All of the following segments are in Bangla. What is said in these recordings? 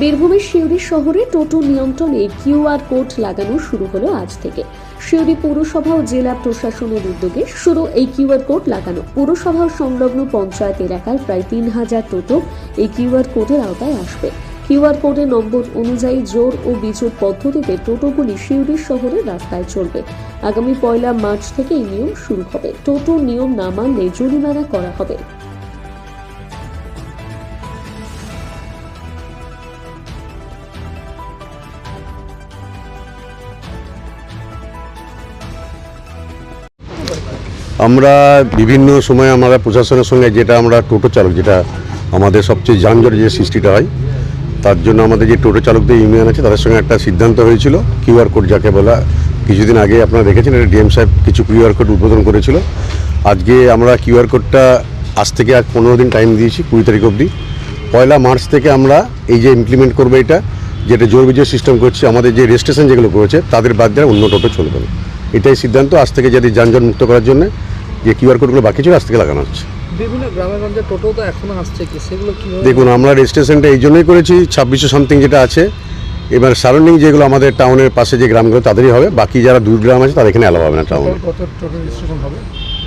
বীরভূমের সিউড়ি শহরে টোটো নিয়ন্ত্রণে কিউআর কোড লাগানো শুরু হলো আজ থেকে। সিউড়ি পৌরসভা ও জেলা প্রশাসনের উদ্যোগে শুরু এই কিউআর কোড লাগানো। পুরসভা সংলগ্ন পঞ্চায়েত এলাকার প্রায় তিন হাজার টোটো এই কিউআর কোডের আওতায় আসবে। কিউআর কোডের নম্বর অনুযায়ী জোর ও বিজোর পদ্ধতিতে টোটোগুলি সিউড়ি শহরের রাস্তায় চলবে। আগামী পয়লা মার্চ থেকে এই নিয়ম শুরু হবে। টোটো নিয়ম না মানলে জরিমানা করা হবে। আমরা বিভিন্ন সময় আমরা প্রশাসনের সঙ্গে যেটা আমরা টোটো চালক, যেটা আমাদের সবচেয়ে যানজট যে সৃষ্টিটা হয়, তার জন্য আমাদের যে টোটো চালকদের ইউনিয়ন আছে, তাদের সঙ্গে একটা সিদ্ধান্ত হয়েছিল। কিউআর কোড যাকে বলা, কিছুদিন আগে আপনারা দেখেছেন, এটা ডিএম সাহেব কিছু কিউআর কোড উদ্বোধন করেছিল। আজকে আমরা কিউআর কোডটা আজ থেকে আজ পনেরো দিন টাইম দিয়েছি, কুড়ি তারিখ অবধি। পয়লা মার্চ থেকে আমরা এই যে ইমপ্লিমেন্ট করব এটা, যেটা জোর বিজয় সিস্টেম করছে, আমাদের যে রেজিস্ট্রেশন যেগুলো করেছে, তাদের বাদ দেওয়া অন্য টোটো চলবে না। এটাই সিদ্ধান্ত, আজ থেকে যদি যানজট মুক্ত করার জন্য। যে কিউআর কোডগুলো বাকি ছিল আজ থেকে লাগানো হচ্ছে। বিভিন্ন গ্রামে টোটো তো এখনও আসছে কি? সেগুলো কীভাবে দেখুন আমরা রেজিস্ট্রেশনটা এই জন্যই করেছি ছাব্বিশশো সামথিং যেটা আছে এবার সারাউন্ডিং যেগুলো আমাদের টাউনের পাশে যে গ্রামগুলো তাদেরই হবে। বাকি যারা দূর গ্রাম আছে তাদের এখানে অ্যালাউ হবে না টাউনে টোটাল টোটো রেজিস্ট্রেশন হবে?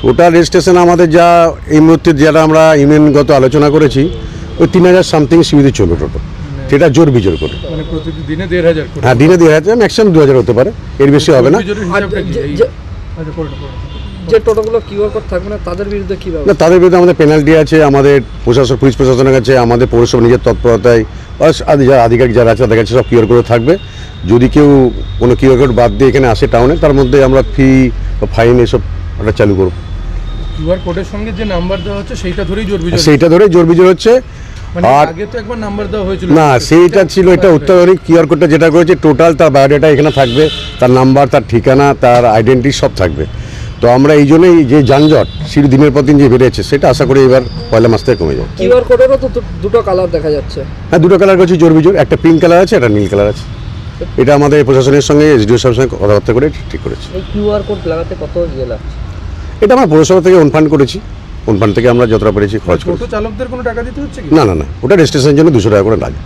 ওটা রেজিস্ট্রেশন আমাদের যা এই মুহূর্তে যারা আমরা ইউনিয়নগত আলোচনা করেছি ওই তিন হাজার সামথিং সুবিধে চলবে টোটো। সেটা জোর বিজোর করে। মানে দেড় হাজার হ্যাঁ দিনে দুই হাজার ম্যাক্সিমাম দু হাজার হতে পারে। এর বেশি হবে না। যে- টোটোগুলো কিউআর কোড থাকবে না তাদের বিরুদ্ধে কি না ব্যবস্থা তাদের বিরুদ্ধে আমাদের পেনাল্টি আছে আমাদের প্রশাসন পুলিশ প্রশাসনের কাছে আমাদের পৌরসভা নিজের তৎপরতায় যারা আধিকারিক যারা আছে তাদের কাছে সব কিউআর কোড থাকবে। যদি কেউ কোনো কিউআর কোড বাদ দিয়ে এখানে আসে টাউনে তার মধ্যে আমরা ফি বা ফাইন এসব একটা চালু করব। কিউআর কোডের সঙ্গে যে নাম্বার দেওয়া হচ্ছে সেইটা ধরেই জোর বিজোর সেইটা ধরে জোর বিজোর হচ্ছে। মানে আর আগে তো একবার নাম্বার দেওয়া হয়েছিল। না সেইটা ছিল এটা অত্যাধুনিক কিউআর কোডটা যেটা করেছে টোটাল তার বায়োডাটা এখানে থাকবে তার নাম্বার তার ঠিকানা তার আইডেন্টি সব থাকবে। তো আমরা এই জন্যই যে যানজট সিঁড়ি দিনের পর দিন যে বেড়েছে সেটা আশা করি এবার পয়লা মাস থেকে কমে যাবে। কিউআর কোডেরও তো দুটো কালার দেখা যাচ্ছে। হ্যাঁ দুটো কালার করছি জোর বিজোর। একটা পিঙ্ক কালার আছে একটা নীল কালার আছে। এটা আমাদের প্রশাসনের সঙ্গে এসডিও সাহেবের সঙ্গে কথাবার্তা করে ঠিক করেছি। এই কিউআর কোড লাগাতে কত ইয়ে লাগছে? এটা আমরা পৌরসভা থেকে অনফান্ড করেছি। অনফান্ড থেকে আমরা যতটা পেরেছি খরচ করেছি। চালকদের কোনো টাকা দিতে হচ্ছে না না না ওটা রেজিস্ট্রেশনের জন্য দুশো টাকা করে লাগে।